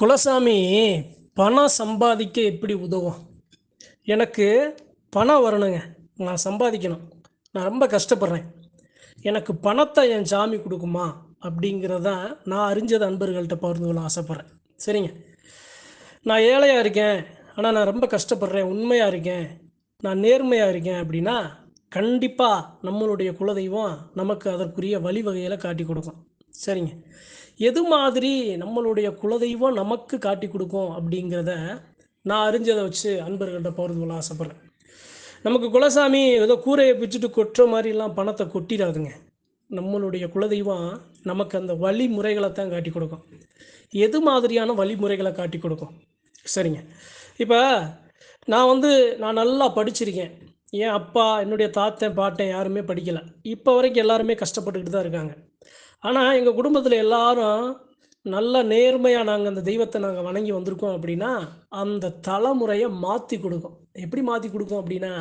குலசாமி பணம் சம்பாதிக்க எப்படி உதவும்? எனக்கு பணம் வரணுங்க. நான் சம்பாதிக்கணும். நான் ரொம்ப கஷ்டப்படுறேன். எனக்கு பணத்தை என் சாமி கொடுக்குமா? அப்படிங்கிறத நான் அறிஞ்சது அன்பர்கள்ட்ட பகிர்ந்து கொள்ள ஆசைப்பட்றேன். சரிங்க. நான் ஏழையாக இருக்கேன். ஆனால் நான் ரொம்ப கஷ்டப்படுறேன். உண்மையாக இருக்கேன். நான் நேர்மையாக இருக்கேன் அப்படின்னா கண்டிப்பாக நம்மளுடைய குலதெய்வம் நமக்கு அதற்குரிய வழிவகையில் காட்டி கொடுக்கும். சரிங்க. எது மாதிரி நம்மளுடைய குலதெய்வம் நமக்கு காட்டி கொடுக்கும் அப்படிங்கிறத நான் அறிஞ்சதை வச்சு அன்பர்கள்ட்ட பகிர்ந்து கொள்ள ஆசைப்பட்றேன். நமக்கு குலசாமி ஏதோ கூரையை பிச்சுட்டு கொட்டுற மாதிரிலாம் பணத்தை கொட்டிடாதுங்க. நம்மளுடைய குலதெய்வம் நமக்கு அந்த வழிமுறைகளை தான் காட்டி கொடுக்கும். எது மாதிரியான வழிமுறைகளை காட்டி கொடுக்கும்? சரிங்க. இப்போ நான் வந்து நான் நல்லா படிச்சிருக்கேன். என் அப்பா என்னுடைய தாத்தன் பாட்டன் யாருமே படிக்கலை. இப்போ வரைக்கும் எல்லாருமே கஷ்டப்பட்டுக்கிட்டு தான் இருக்காங்க. ஆனால் எங்கள் குடும்பத்தில் எல்லாரும் நல்ல நேர்மையாக நாங்கள் அந்த தெய்வத்தை நாங்கள் வணங்கி வந்திருக்கோம் அப்படின்னா அந்த தலைமுறையை மாற்றி கொடுக்கும். எப்படி மாற்றி கொடுக்கும் அப்படின்னா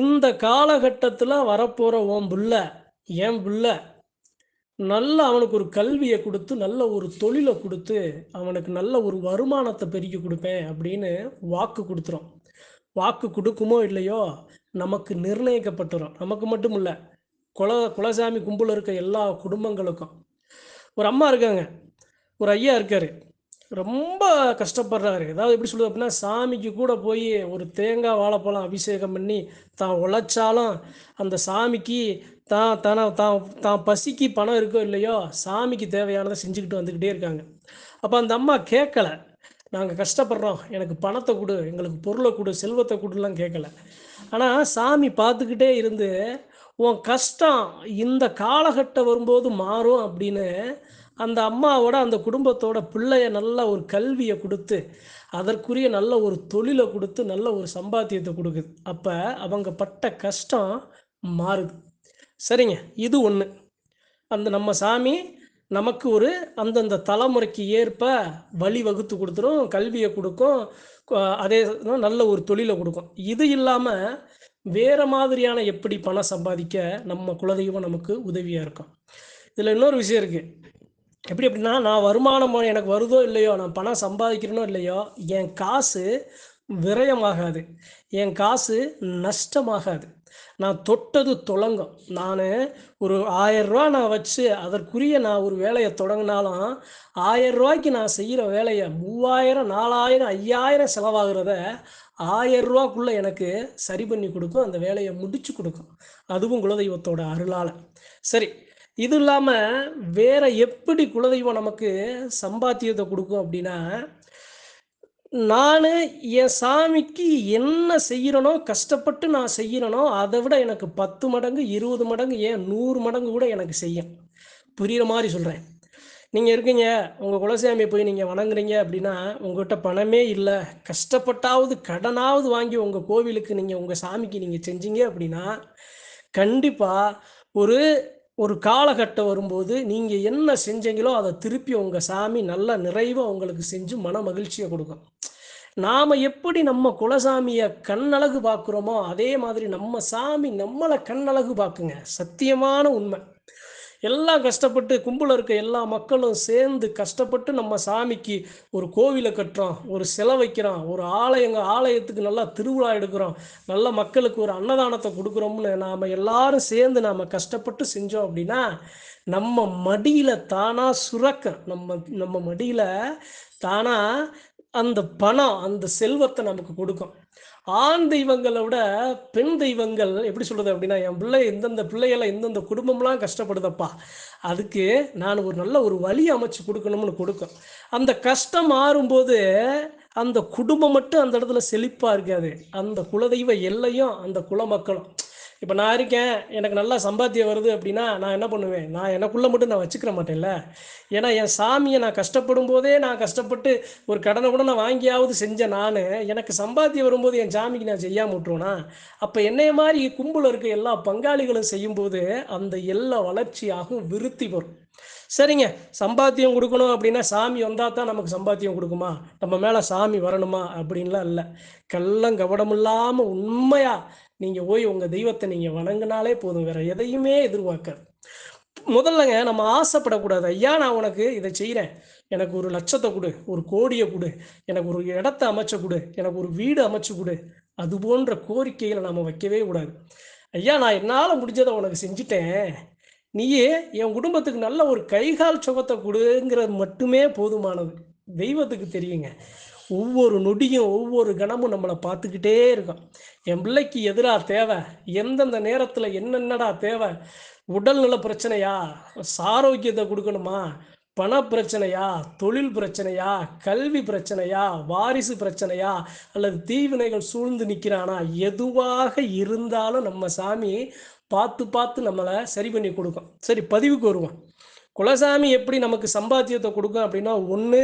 இந்த காலகட்டத்தில் வரப்போகிற ஓம் புள்ள ஏன் புள்ள நல்ல அவனுக்கு ஒரு கல்வியை கொடுத்து நல்ல ஒரு தொழிலை கொடுத்து அவனுக்கு நல்ல ஒரு வருமானத்தை பெருக்கி கொடுப்பேன் அப்படின்னு வாக்கு கொடுத்துரும். வாக்கு கொடுக்குமோ இல்லையோ நமக்கு நிர்ணயிக்கப்பட்டுரும். நமக்கு மட்டும் இல்லை குல குலசாமி கும்பல் இருக்க எல்லா குடும்பங்களுக்கும். ஒரு அம்மா இருக்காங்க. ஒரு ஐயா இருக்கார். ரொம்ப கஷ்டப்படுறாரு. அதாவது எப்படி சொல்லுது அப்படின்னா சாமிக்கு கூட போய் ஒரு தேங்காய் வாழைப்பழம் அபிஷேகம் பண்ணி தான் உழைச்சாலும் அந்த சாமிக்கு தான் தான தான் தான் பசிக்கு பணம் இருக்கோ இல்லையோ சாமிக்கு தேவையானதை செஞ்சுக்கிட்டு வந்துக்கிட்டே இருக்காங்க. அப்போ அந்த அம்மா கேட்கல. நாங்கள் கஷ்டப்படுறோம். எனக்கு பணத்தை கொடு எங்களுக்கு பொருளை கொடு செல்வத்தை கொடுலாம் கேட்கல. ஆனால் சாமி பார்த்துக்கிட்டே இருந்து உன் கஷ்டம் இந்த காலகட்டம் வரும்போது மாறும் அப்படின்னு அந்த அம்மாவோட அந்த குடும்பத்தோட பிள்ளைய நல்ல ஒரு கல்வியை கொடுத்து அதற்குரிய நல்ல ஒரு தொழிலை கொடுத்து நல்ல ஒரு சம்பாத்தியத்தை கொடுக்குது. அப்போ அவங்க பட்ட கஷ்டம் மாறுது. சரிங்க இது ஒன்று அந்த நம்ம சாமி நமக்கு ஒரு அந்தந்த தலைமுறைக்கு ஏற்ப வழி வகுத்து கொடுத்துரும் கல்வியை கொடுக்கும் அதே நல்ல ஒரு தொழிலை கொடுக்கும். இது இல்லாமல் வேறு மாதிரியான எப்படி பணம் சம்பாதிக்க நம்ம குலதெய்வம் நமக்கு உதவியாக இருக்கும். இதில் இன்னொரு விஷயம் இருக்குது எப்படி அப்படின்னா நான் வருமானம் எனக்கு வருதோ இல்லையோ நான் பணம் சம்பாதிக்கிறேனோ இல்லையோ என் காசு விரயமாகாது. என் காசு நஷ்டமாகாது. நான் தொட்டது தொடங்கும் நான் ஒரு ஆயிரம் ரூபா நான் வச்சு அதற்குரிய நான் ஒரு வேலையை தொடங்கினாலும் ஆயிரம் ரூபாய்க்கு நான் செய்கிற வேலையை மூவாயிரம் நாலாயிரம் ஐயாயிரம் செலவாகிறத ஆயிரம் ரூபாக்குள்ளே எனக்கு சரி பண்ணி கொடுக்கும். அந்த வேலையை முடிச்சு கொடுக்கும். அதுவும் குலதெய்வத்தோட அருளால். சரி இது இல்லாமல் வேற எப்படி குலதெய்வம் நமக்கு சம்பாத்தியத்தை கொடுக்கும் அப்படின்னா நான் என் சாமிக்கு என்ன செய்கிறனோ கஷ்டப்பட்டு நான் செய்கிறனோ அதை விட எனக்கு பத்து மடங்கு இருபது மடங்கு ஏன் நூறு மடங்கு கூட எனக்கு செய்யும். புரிகிற மாதிரி சொல்கிறேன் நீங்கள் இருக்கீங்க உங்கள் குலசாமியை போய் நீங்கள் வணங்குறீங்க அப்படின்னா உங்கள்கிட்ட பணமே இல்லை. கஷ்டப்பட்டாவது கடனாவது வாங்கி உங்கள் கோவிலுக்கு நீங்கள் உங்கள் சாமிக்கு நீங்கள் செஞ்சீங்க அப்படின்னா கண்டிப்பாக ஒரு ஒரு காலகட்டம் வரும்போது நீங்கள் என்ன செஞ்சீங்களோ அதை திருப்பி உங்கள் சாமி நல்ல நிறைவாக உங்களுக்கு செஞ்சு மன மகிழ்ச்சியை கொடுக்கும். நாம் எப்படி நம்ம குலசாமியை கண்ணழகு பார்க்குறோமோ அதே மாதிரி நம்ம சாமி நம்மளை கண்ணழகு பார்க்குங்க. சத்தியமான உண்மை. எல்லாம் கஷ்டப்பட்டு கும்பல இருக்க எல்லா மக்களும் சேர்ந்து கஷ்டப்பட்டு நம்ம சாமிக்கு ஒரு கோவிலை கட்டுறோம் ஒரு சிலை வைக்கிறோம் ஒரு ஆலயங்க ஆலயத்துக்கு நல்லா திருவிழா எடுக்கிறோம் நல்ல மக்களுக்கு ஒரு அன்னதானத்தை கொடுக்குறோம்னு நாம் எல்லாரும் சேர்ந்து நாம் கஷ்டப்பட்டு செஞ்சோம் அப்படின்னா நம்ம மடியில் தானாக சுரக்க நம்ம நம்ம மடியில் தானாக அந்த பணம் அந்த செல்வத்தை நமக்கு கொடுக்கும். ஆண் தெய்வங்களை விட பெண் தெய்வங்கள் எப்படி சொல்றது அப்படின்னா என் பிள்ளை எந்தெந்த பிள்ளைகளை எந்தெந்த குடும்பம்லாம் கஷ்டப்படுதப்பா அதுக்கு நான் ஒரு நல்ல ஒரு வழி அமைச்சு கொடுக்கணும்னு கொடுக்கும். அந்த கஷ்டம் மாறும்போது அந்த குடும்பம் மட்டும் அந்த இடத்துல செழிப்பாக இருக்காது. அந்த குலதெய்வ எல்லையும் அந்த குல மக்களும். இப்போ நான் இருக்கேன் எனக்கு நல்லா சம்பாத்தியம் வருது அப்படின்னா நான் என்ன பண்ணுவேன்? நான் எனக்குள்ளே மட்டும் நான் வச்சுக்கிற மாட்டேன்ல. ஏன்னா என் சாமியை நான் கஷ்டப்படும் போதே நான் கஷ்டப்பட்டு ஒரு கடனை கூட நான் வாங்கியாவது செஞ்ச நான். எனக்கு சம்பாத்தியம் வரும்போது என் சாமிக்கு நான் செய்யாமல் விட்டுருவேனா? அப்போ என்னைய மாதிரி கும்பல இருக்க எல்லா பங்காளிகளும் செய்யும்போது அந்த எல்லா வளர்ச்சியாகவும் விருத்தி வரும் சரிங்க சம்பாத்தியம் கொடுக்கணும் அப்படின்னா சாமி வந்தால் தான் நமக்கு சம்பாத்தியம் கொடுக்குமா? நம்ம மேலே சாமி வரணுமா? அப்படின்லாம் இல்லை. கள்ளம் கவடம் இல்லாமல் உண்மையாக நீங்கள் போய் உங்கள் தெய்வத்தை நீங்கள் வணங்கினாலே போதும். வேற எதையுமே எதிர்பார்க்காது. முதல்லங்க நம்ம ஆசைப்படக்கூடாது. ஐயா நான் உனக்கு இதை செய்கிறேன் எனக்கு ஒரு லட்சத்தை கொடு. ஒரு கோடியை கொடு. எனக்கு ஒரு இடத்த அமைச்சு கொடு. எனக்கு ஒரு வீடு அமைச்சு கொடு. அது போன்ற கோரிக்கைகளை நாம் வைக்கவே கூடாது. ஐயா நான் என்னால் முடிஞ்சதை உனக்கு செஞ்சுட்டேன். நீயே என் குடும்பத்துக்கு நல்ல ஒரு கைகால் சுகத்தை கொடுங்கிறது மட்டுமே போதுமானது. தெய்வத்துக்கு தெரியுங்க. ஒவ்வொரு நொடியும் ஒவ்வொரு கணமும் நம்மளை பார்த்துக்கிட்டே இருக்கும் என் பிள்ளைக்கு எதிராக தேவை? எந்தெந்த நேரத்தில் என்னென்னடா தேவை? உடல்நல பிரச்சனையா? சாரோக்கியத்தை கொடுக்கணுமா? பண பிரச்சனையா தொழில் பிரச்சனையா கல்வி பிரச்சனையா வாரிசு பிரச்சனையா அல்லது தீவினைகள் சூழ்ந்து நிற்கிறானா எதுவாக இருந்தாலும் நம்ம சாமி பார்த்து பார்த்து நம்மளை சரி பண்ணி கொடுக்கும். சரி பதிவுக்கு வருவோம். குலசாமி எப்படி நமக்கு சம்பாத்தியத்தை கொடுக்கும் அப்படின்னா ஒன்று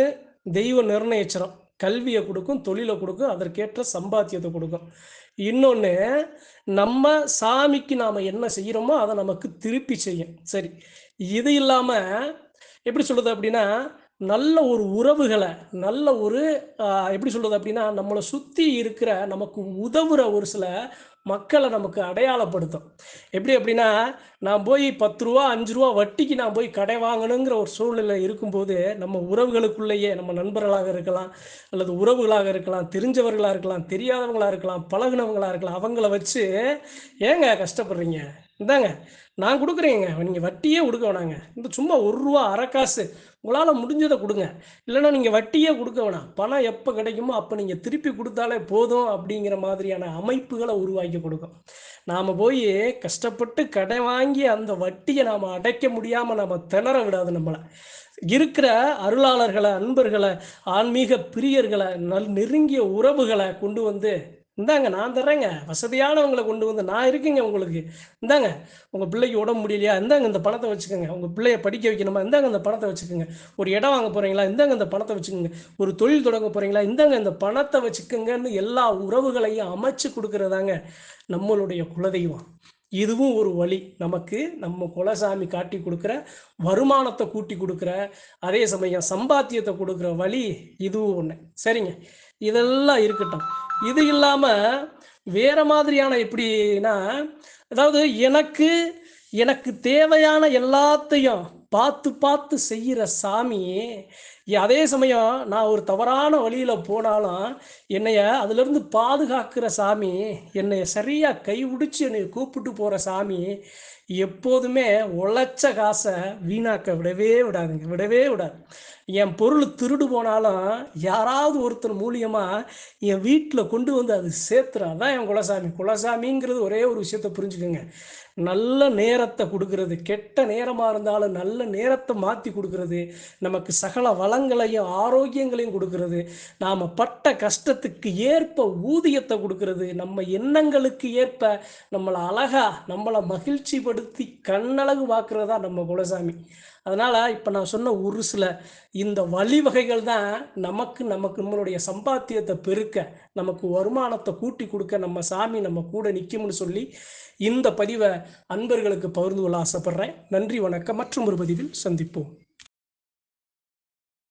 தெய்வ நிர்ணயிச்சிடும் கல்வியை கொடுக்கும் தொழிலை கொடுக்கும் அதற்கேற்ற சம்பாத்தியத்தை கொடுக்கும். இன்னொன்று நம்ம சாமிக்கு நாம் என்ன செய்கிறோமோ அதை நமக்கு திருப்பி செய்யும். சரி இது இல்லாமல் எப்படி சொல்கிறது அப்படின்னா நல்ல ஒரு உறவுகளை நல்ல ஒரு எப்படி சொல்கிறது அப்படின்னா நம்மளை சுற்றி இருக்கிற நமக்கு உதவுற ஒரு சில மக்களை நமக்கு அடையாளப்படுத்தும். எப்படி அப்படின்னா நான் போய் பத்து ரூபா அஞ்சு ரூபா வட்டிக்கு நான் போய் கடை வாங்கணுங்கிற ஒரு சூழ்நிலை இருக்கும்போது நம்ம உறவுகளுக்குள்ளேயே நம்ம நண்பர்களாக இருக்கலாம் அல்லது உறவுகளாக இருக்கலாம் தெரிஞ்சவர்களாக இருக்கலாம் தெரியாதவங்களாக இருக்கலாம் பழகுனவங்களாக இருக்கலாம் அவங்கள வச்சு ஏங்க கஷ்டப்படுறீங்க? இந்தாங்க நான் கொடுக்குறேங்க. நீங்கள் வட்டியே கொடுக்க வேணாங்க. இந்த சும்மா ஒரு ரூபா அரை காசு. உங்களால் முடிஞ்சதை கொடுங்க. இல்லைன்னா நீங்கள் வட்டியே கொடுக்க வேணாம். பணம் எப்போ கிடைக்குமோ அப்போ நீங்கள் திருப்பி கொடுத்தாலே போதும் அப்படிங்கிற மாதிரியான அமைப்புகளை உருவாக்கி கொடுக்கும். நாம் போய் கஷ்டப்பட்டு கடை வாங்கி அந்த வட்டியை நாம் அடைக்க முடியாமல் நம்ம திணற விடாது நம்மளை. இருக்கிற அருளாளர்களை அன்பர்களை ஆன்மீக பிரியர்களை நல் நெருங்கிய உறவுகளை கொண்டு வந்து இந்தாங்க நான் தர்றேங்க. வசதியானவங்களை கொண்டு வந்து நான் இருக்கேங்க உங்களுக்கு. இந்தாங்க உங்கள் பிள்ளைக்கு உடம்பு முடியலையா? இந்தாங்க இந்த பணத்தை வச்சுக்கோங்க. உங்கள் பிள்ளைய படிக்க வைக்கணுமா? இந்தாங்க இந்த பணத்தை வச்சுக்கோங்க. ஒரு இடம் வாங்க போகிறீங்களா இந்தாங்க இந்த பணத்தை வச்சுக்கோங்க. ஒரு தொழில் தொடங்க போகிறீங்களா இந்தாங்க இந்த பணத்தை வச்சுக்கோங்கன்னு எல்லா உறவுகளையும் அமைச்சு கொடுக்குறதாங்க நம்மளுடைய குலதெய்வம். இதுவும் ஒரு வழி. நமக்கு நம்ம குலசாமி காட்டி கொடுக்குற வருமானத்தை கூட்டி கொடுக்குற அதே சமயம் சம்பாத்தியத்தை கொடுக்குற வழி இதுவும் ஒன்று சரிங்க. இதெல்லாம் இருக்கட்டும். இது இல்லாமல் வேற மாதிரியான எப்படின்னா அதாவது எனக்கு எனக்கு தேவையான எல்லாத்தையும் பார்த்து பார்த்து செய்கிற சாமி அதே சமயம் நான் ஒரு தவறான வழியில் போனாலும் என்னைய அதுலேருந்து பாதுகாக்கிற சாமி என்னைய சரியாக கைவிடிச்சு என்னை கூப்பிட்டு போகிற சாமி எப்போதுமே உழைச்ச காசை வீணாக்க விடவே விடாதுங்க விடவே விடாது. என் பொருள் திருடு போனாலும் யாராவது ஒருத்தர் மூலியமாக என் வீட்டில் கொண்டு வந்து அது சேர்த்துறா. அதான் என் குலசாமி. குலசாமிங்கிறது ஒரே ஒரு விஷயத்த புரிஞ்சுக்கோங்க. நல்ல நேரத்தை கொடுக்கறது கெட்ட நேரமாக இருந்தாலும் நல்ல நேரத்தை மாற்றி கொடுக்கறது நமக்கு சகல வளங்களையும் ஆரோக்கியங்களையும் கொடுக்கறது. நாம் பட்ட கஷ்டத்துக்கு ஏற்ப ஊதியத்தை கொடுக்கறது. நம்ம எண்ணங்களுக்கு ஏற்ப நம்மளை அழகாக நம்மளை மகிழ்ச்சிப்படுத்தி கண்ணழகு பார்க்கறது தான் நம்ம குலசாமி. அதனால் இப்போ நான் சொன்ன ஒரு சில இந்த வழிவகைகள் தான் நமக்கு நமக்கு நம்மளுடைய சம்பாத்தியத்தை பெருக்க நமக்கு வருமானத்தை கூட்டி கொடுக்க நம்ம சாமி நம்ம கூட நிற்கும்னு சொல்லி இந்த பதிவை அன்பர்களுக்கு பகிர்ந்து கொள்ள ஆசைப்படுறேன். நன்றி வணக்கம். மற்றும் ஒரு பதிவில் சந்திப்போம்.